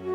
내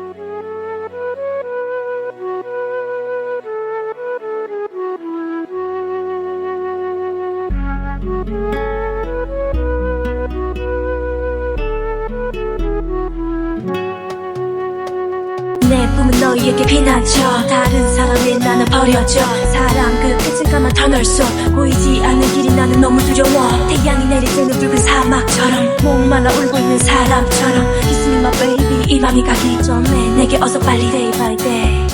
꿈은 너희에게 피난처 다른 사람이 나는 버려져 사랑 그 끝인가만 터널 속 보이지 않는 길이 나는 너무 두려워. 태양이 내릴 때는 붉은 사막처럼 목말라 울고 있는 사람처럼 my baby 이 맘이 가기 전에 내게 어서 빨리 day by day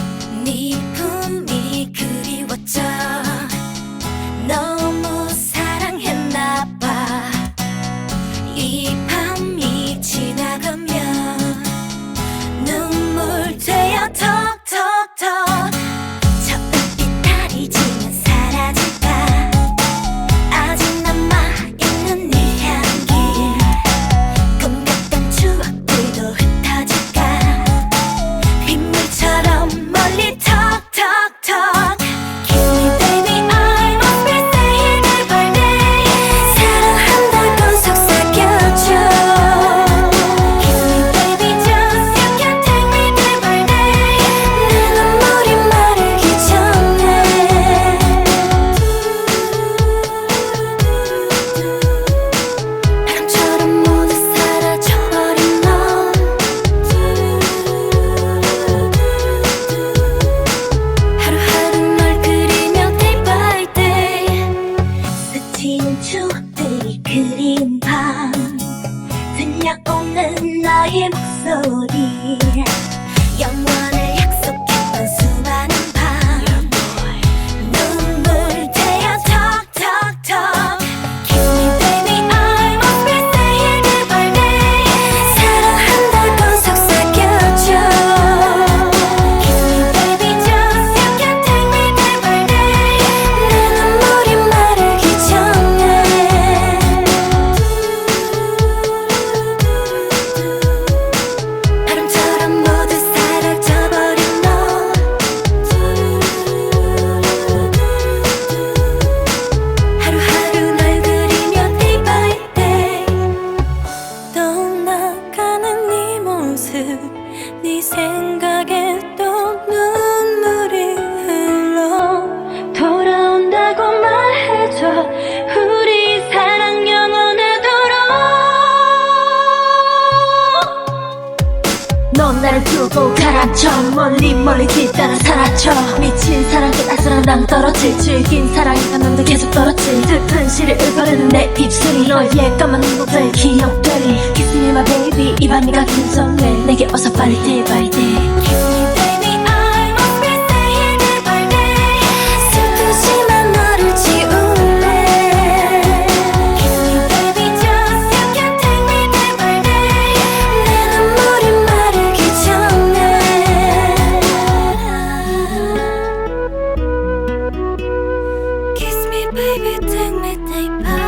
너의 목소리 영원을 약속했던 수 모습 네 생각에 또 눈물이 흘러 돌아온다고 말해줘. 우리 사랑 영원하도록. 넌 나를 두고 가라앉혀 멀리 멀리 뒤따라 사라져. 미친 난 떨어질 즐긴 사랑이가 넌도 계속 떨어질 슬픈 시를 읊어내는 내 입술이 너의 까만 눈곱들 기억들이 Kiss me my baby 이 밤이 가기 전에 내게 어서 빨리 day by day baby, take me, take.